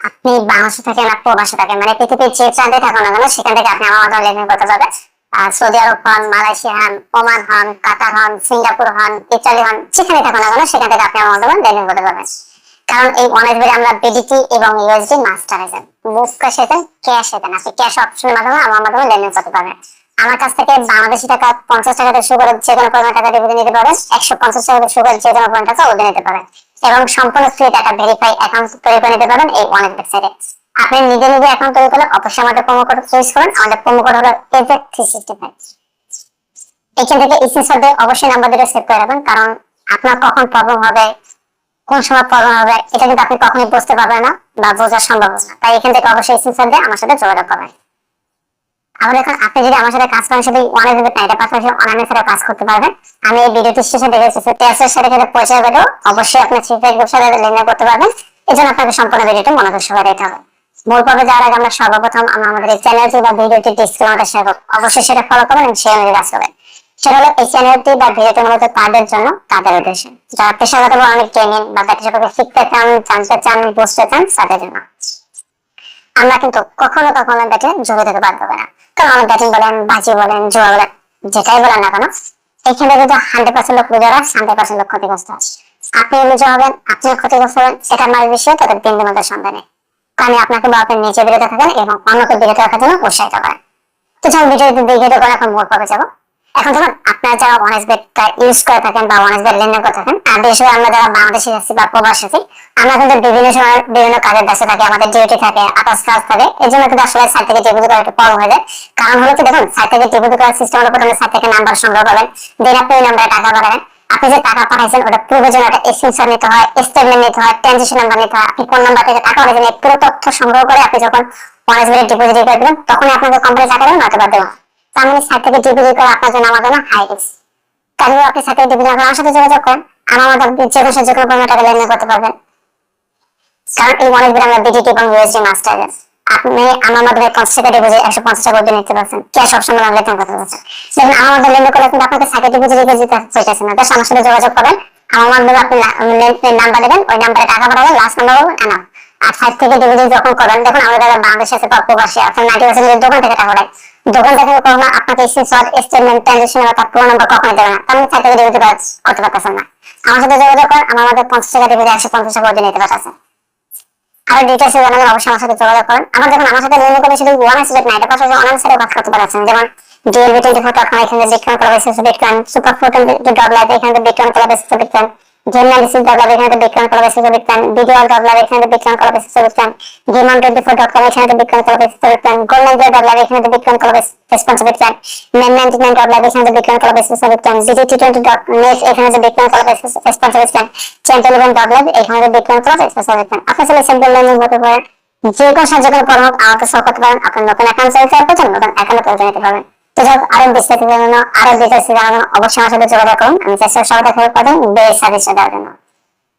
আপনি বাংলাদেশে মানে সেখান থেকে আপনি আমার সৌদি আরব হন, মালয়েশিয়া হন, ওমান হন, কাতার হন, সিঙ্গাপুর হন ইটালি হন, যেখানে থাকুন না কেন, সেখান থেকে আপনি আমার মাধ্যমে লেনদেন করতে পারবেন। কারণ এই এসবিতে আমরা বিডিটি এবং USD master agent move cash agent cash agent আপনি ক্যাশ অপশনের মাধ্যমে আমার মাধ্যমে লেনদেন করতে পারবেন। আমার কাছ থেকে বাংলাদেশি টাকা পঞ্চাশ টাকা থেকে শুরু করে যে কোনো পরিমাণ টাকা ডিপোজিট নিতে পারেন একশো পঞ্চাশ টাকা থেকে শুরু করে যে কোনো পরিমাণ টাকা ওদের নিতে পারেন এবং সম্পূর্ণ ফ্রি টাকা ভেরিফাই অ্যাকাউন্ট তৈরি করে নিতে পারবেন এই ওয়ান ওয়েবসাইটে আপনি নিজে নিজে অ্যাকাউন্ট তৈরি করলে অবশ্যই আমাদের প্রোমো কোড ইউজ করুন। আমাদের প্রোমো কোড হলো এজেট থ্রি সিক্সটি ফাইভ এখান থেকে স্ক্রিনশট দিয়ে অবশ্যই নাম্বার দুটো সেভ করে রাখবেন, কারণ আপনার কখন প্রবলেম হবে কোন সময় প্রবলেম হবে, এটা কিন্তু আপনি কখনোই বুঝতে পারবেন না বা বোঝা সম্ভব না। তাই এখান থেকে অবশ্যই স্ক্রিনশট দিয়ে আমার সাথে যোগাযোগ করবেন। আমরা এখন আপনি যদি আমার সাথে কাজ করেন শুধু অনেক দিবে না এটা পাশাপাশি অনলাইনের সাথে কাজ করতে পারবেন। আমি এই ভিডিওটি শেষে দেখে এসেছি টেস্টের সাথে সাথে পয়সা পেলেও অবশ্যই আপনি ফেসবুক সাথে লেনদেন করতে পারবেন। এই জন্য আপনাকে সম্পূর্ণ ভিডিওটি মনোযোগ সবাই দিতে হবে। মূল পর্বে যাওয়ার আগে আমরা সর্বপ্রথম আমরা আমাদের এই চ্যানেলটি বা ভিডিওটি ডিসক্রিপশনে শেয়ার করব। অবশ্যই সেটা ফলো করবেন সেই অনুযায়ী কাজ করবেন। সেটা হলো বা মূলত তাদের জন্য উদ্দেশ্যে। যারা অনেক ট্রেনিং বা শিখতে চান, জানতে চান, বুঝতে চান, তাদের জন্য। আমরা কিন্তু কখনো কখনো ব্যাটে না। কারণ ব্যাটিং বলেন, বাজি বলেন, জোয়া বলেন, যেটাই বলেন না কেন হান্ড্রেড পার্সেন্ট লোক আছে হান্ড্রেড পার্সেন্ট লোক ক্ষতিগ্রস্ত আছে আপনি হবেন আপনি ক্ষতিগ্রস্ত হবেন এটা আমার বিষয়ে তাদের বিন্দু সন্দেহ নেই। কারণ আপনাকে বা নিজে বিরত থাকেন এবং অন্যকে বিরত রাখার জন্য উৎসাহিত করেন। তো যখন ভিডিওটি করে এখন মোট পাবে যাব। এখন ধরুন আপনারা যারা ওয়ানেস বেডটা ইউজ করে থাকেন বা ওয়ানেস বেড লেনদেন করে থাকেন, আর বিশেষ আমরা যারা বাংলাদেশে আছি বা প্রবাস আছি আমরা কিন্তু বিভিন্ন সময় বিভিন্ন কাজের ব্যস্ত থাকি, আমাদের ডিউটি থাকে আকাশ কাজ থাকে, এই জন্য কিন্তু আসলে সাইট থেকে ডিপোজিট করা একটু প্রবলেম হয়ে যায়। কারণ হলো কি দেখুন সাইট থেকে ডিপোজিট করার সিস্টেম হলো প্রথমে সাইট থেকে নাম্বার সংগ্রহ করবেন দেন আপনি ওই নাম্বারে টাকা পাঠাবেন আপনি যে টাকা পাঠাইছেন, ওটা পুরো জন্য একটা স্ক্রিনশট নিতে হয় স্টেটমেন্ট নিতে হয় ট্রানজেকশন নাম্বার নিতে হয়, আপনি কোন নাম্বার থেকে টাকা পাঠাইছেন পুরো তথ্য সংগ্রহ করে আপনি যখন ওয়ানেস বেডে ডিপোজিট করে দেবেন, তখনই আপনাদের কোম্পানি টাকা দেবেন নয়তো বা দেওয়া তার মানে সাইট থেকে ডিপোজিট করা আপনার জন্য আমার জন্য হাই রিস্ক তাহলে আপনি সাইট থেকে ডিপোজিট করে আমার সাথে যোগাযোগ করেন আমার মতো যে কোনো যে কোনো পরিমাণ টাকা লেনদেন করতে পারবেন। কারণ এই ওয়ানেস বেড আমরা বিডিটি এবং ইউএসডি মাস্টার আপনি আমার মাধ্যমে পঞ্চাশ টাকা ডিপোজিট একশো পঞ্চাশ টাকা অব্দি নিতে পারছেন। ক্যাশ অপশন লেনদেন করতে পারছেন। দেখুন, আমার মধ্যে লেনদেন করলে কিন্তু আপনাকে সাইটে ডিপোজিট রেখে দিতে হইতেছে না। তার আমার সাথে যোগাযোগ করেন আমার মাধ্যমে আপনি নাম্বার দেবেন। ওই নাম্বারে টাকা পাঠাবেন লাস্ট নাম্বার এনাফ আর সাইট থেকে ডিপোজিট যখন করেন দেখুন, আমাদের বাংলাদেশে আছে প্রবাসী, আপনার নাইনটি পার্সেন্ট দোকান থেকে টাকা পাঠায়। দোকান থেকে কখনো আপনাকে স্ক্রিনশট স্টেটমেন্ট ট্রানজেকশন বা তার পুরো নাম্বার কখনো দেবে না। তার সাইট থেকে ডিপোজিট করতে পারতেছেন না। আমার সাথে যোগাযোগ করেন, আমার মধ্যে পঞ্চাশ টাকা ডিপোজিট একশো পঞ্চাশ টাকা অব্দি নিতে পারতেছেন আর ডিটেলস জানাবেন অবশ্যই আমার সাথে যোগাযোগ করেন। আমার দেখুন, আমার সাথে লেনদেন করে শুধু ওয়ান অ্যাসপেক্ট না এটা পাশাপাশি অনেক সাথে কাজ করতে পারছেন যেমন twenty four super fourteen dot এখানে বিটকয়েন করা এখানে করা এখানে করা করা করা করা করা করা পারে। যে কোনো সাহায্য করে পরামর্শ আমাকে সহ করতে পারেন। আপনার নতুন অ্যাকাউন্ট চাইতে পারছেন নতুন অ্যাকাউন্ট তৈরি নিতে পারবেন। বিস্তারিত জানানো আরও ডিটেলস অবশ্যই আমার সাথে যোগাযোগ করুন। আমি চেষ্টা করবেন বেশ